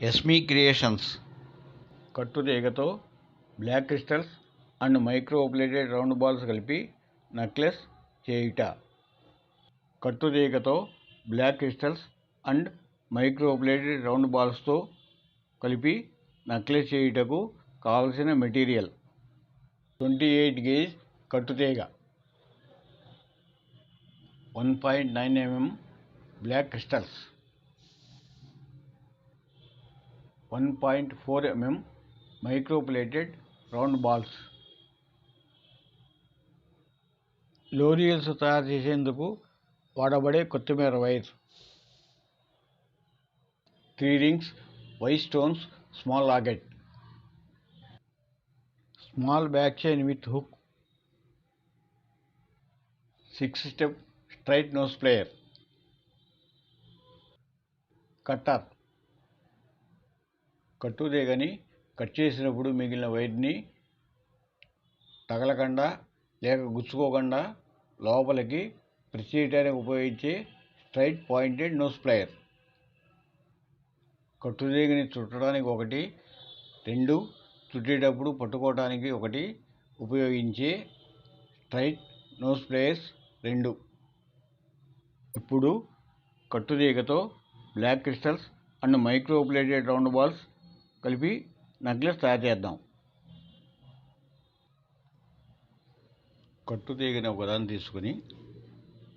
ఎస్మీ creations కట్టుతీగతో black crystals and micro plated round balls కలిపి necklace చేయుట. కట్టుతీగతో black crystals and micro plated round బాల్స్తో కలిపి necklace చేయుటకు కావలసిన material. Twenty eight gauge కట్టుతీగ. One point nine mm black crystals. One point four mm micro plated round balls లోరియల్స్ తయారు చేసేందుకు వాడబడే కొత్తిమీర wire. Three rings why stones small locket small back chain with hook six step straight nose plier cutter కట్టుదేగని cut చేసినప్పుడు మిగిలిన వైర్ని తగలకుండా లేక గుచ్చుకోకుండా లోపలికి ప్రెస్ చేయడానికి ఉపయోగించే స్ట్రైట్ పాయింటెడ్ నోస్ ప్లేయర్. కట్టుదేగని చుట్టడానికి ఒకటి రెండు చుట్టేటప్పుడు పట్టుకోవడానికి ఒకటి ఉపయోగించే స్ట్రైట్ నోస్ ప్లేయర్స్ రెండు. ఇప్పుడు కట్టుతీగతో black crystals and micro plated round balls కలిపి నెక్లెస్ తయారు చేద్దాం. కట్టు కట్టుతీగని ఒకదాన్ని తీసుకుని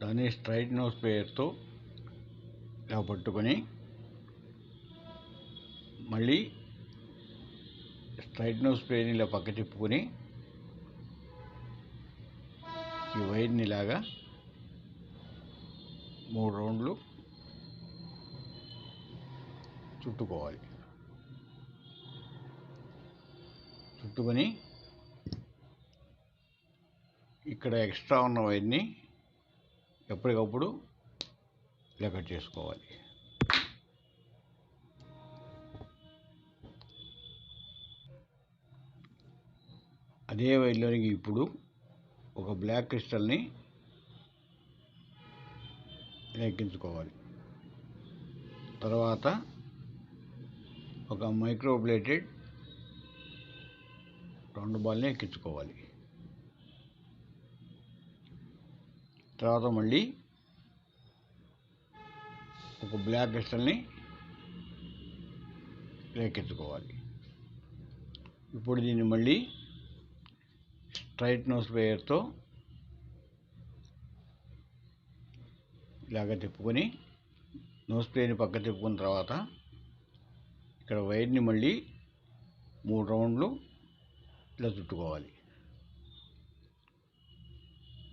దాన్ని స్ట్రైట్ నోస్ పేరుతో ఇలా పట్టుకొని మళ్ళీ స్ట్రైట్ నోస్ ప్లేయర్ని ఇలా పక్క తిప్పుకొని ఈ వైర్ని ఇలాగా మూడు రౌండ్లు చుట్టుకోవాలి. చుట్టుకొని ఇక్కడ ఎక్స్ట్రా ఉన్న వైర్ని ఎప్పటికప్పుడు ఇలా కట్ చేసుకోవాలి. అదే వైర్లోనికి ఇప్పుడు ఒక బ్లాక్ క్రిస్టల్ని లెక్కించుకోవాలి. తర్వాత ఒక మైక్రోబ్లేటెడ్ రెండు బాల్ని ఎక్కించుకోవాలి. తర్వాత మళ్ళీ ఒక బ్లాక్ క్రిస్టల్ని ఎక్కించుకోవాలి. ఇప్పుడు దీన్ని మళ్ళీ స్ట్రైట్ నోస్ ప్లేయర్తో ఇలాగ తిప్పుకొని నోస్ ప్లేయర్ని పక్క తిప్పుకున్న తర్వాత ఇక్కడ వైర్ని మళ్ళీ మూడు రౌండ్లు ఇలా చుట్టుకోవాలి.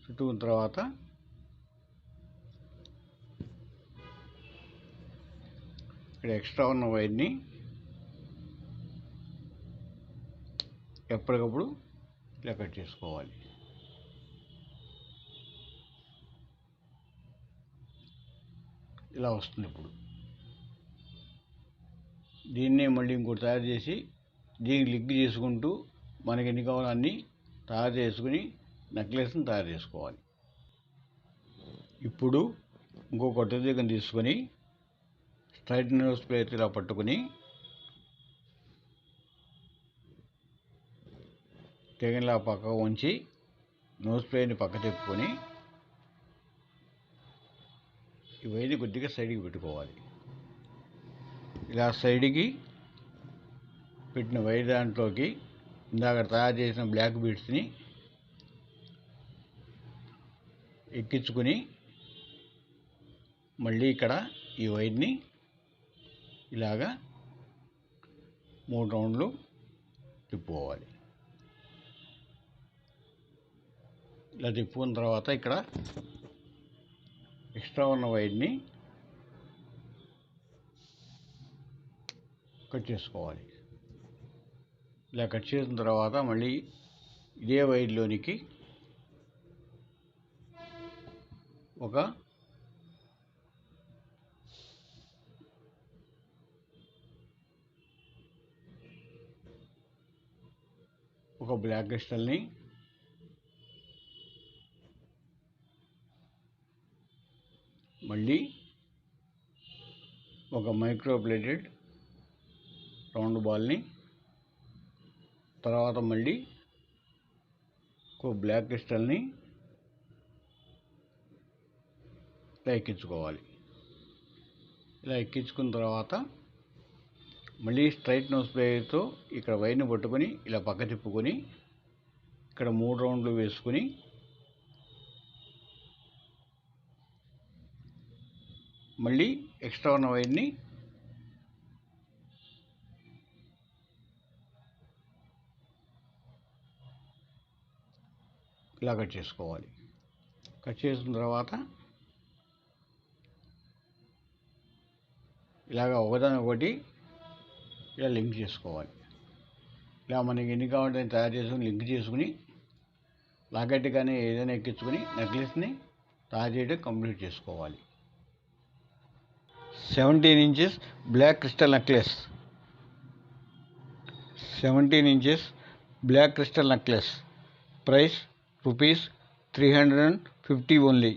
చుట్టుకున్న తర్వాత ఇక్కడ ఎక్స్ట్రా ఉన్న వైర్ని ఎప్పటికప్పుడు ఇలా కట్ చేసుకోవాలి. ఇలా వస్తుంది ఇప్పుడు. దీన్నే మళ్ళీ ఇంకోటి తయారు చేసి దీనికి లిగ్ చేసుకుంటూ మనకి ఎన్ని కావాలో అన్నీ తయారు చేసుకుని నెక్లెస్ని తయారు చేసుకోవాలి. ఇప్పుడు ఇంకో కొత్త దిగ్గని తీసుకొని స్ట్రైట్నర్ ప్లేట్ ఇలా పట్టుకొని తెగనిలా పక్కకు ఉంచి నోస్ ప్లేని పక్క తిప్పుకొని ఈ కొద్దిగా సైడ్కి పెట్టుకోవాలి. ఇలా సైడ్కి పెట్టిన వైర్ దాంట్లోకి ఇందాక తయారు చేసిన బ్లాక్ బీడ్స్ని ఎక్కించుకొని మళ్ళీ ఇక్కడ ఈ వైర్ని ఇలాగా మూడు రౌండ్లు తిప్పుకోవాలి. ఇలా తిప్పుకున్న తర్వాత ఇక్కడ ఎక్స్ట్రా ఉన్న వైర్ని కట్ చేసుకోవాలి. ఇలా కట్ చేసిన తర్వాత మళ్ళీ ఇదే వైర్లోనికి ఒక ఒక బ్లాక్ క్రిస్టల్ని మళ్ళీ ఒక మైక్రోప్లేటెడ్ రౌండ్ బాల్ని తర్వాత మళ్ళీ బ్లాక్ క్రిస్టల్ని ఇలా ఎక్కించుకోవాలి. ఇలా ఎక్కించుకున్న తర్వాత మళ్ళీ స్ట్రైట్ నోస్ ప్లేయర్తో ఇక్కడ వైర్ని పట్టుకొని ఇలా పక్క తిప్పుకొని ఇక్కడ మూడు రౌండ్లు వేసుకుని మళ్ళీ ఎక్స్ట్రా ఉన్న వైర్ని ఇలా కట్ చేసుకోవాలి. కట్ చేసిన తర్వాత ఇలాగ ఒకదాని ఒకటి ఇలా లింక్ చేసుకోవాలి. ఇలా మనకి ఎన్ని కావాలంటే తయారు చేసుకుని లింక్ చేసుకుని లాకెట్ కానీ ఏదైనా ఎక్కించుకొని నెక్లెస్ని తయారు చేయడం కంప్లీట్ చేసుకోవాలి. Seventeen inches black crystal necklace. Seventeen inches black crystal necklace. Price rupees three hundred and fifty only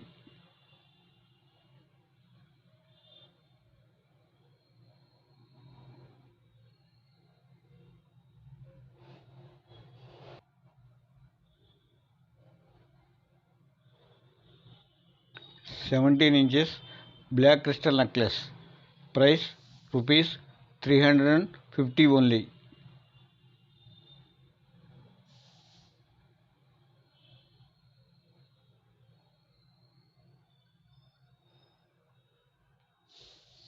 seventeen inches black crystal necklace price rupees three hundred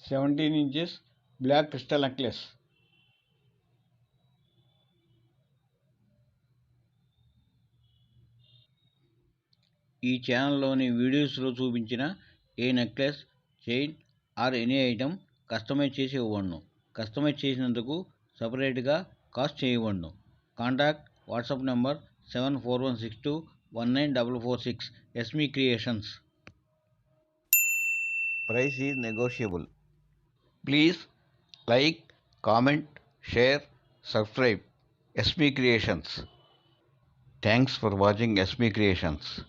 seventeen inches black crystal necklace ఈ ఛానల్లోని వీడియోస్లో చూపించిన ఏ necklace chain or any item customise చేసి ఇవ్వబడును. Customise చేసినందుకు సపరేట్గా cost చేయబడును. Contact WhatsApp number seven four one six two one nine double four six Esmi creations price is negotiable Please like, comment, share, subscribe. SB Creations. Thanks for watching SB Creations.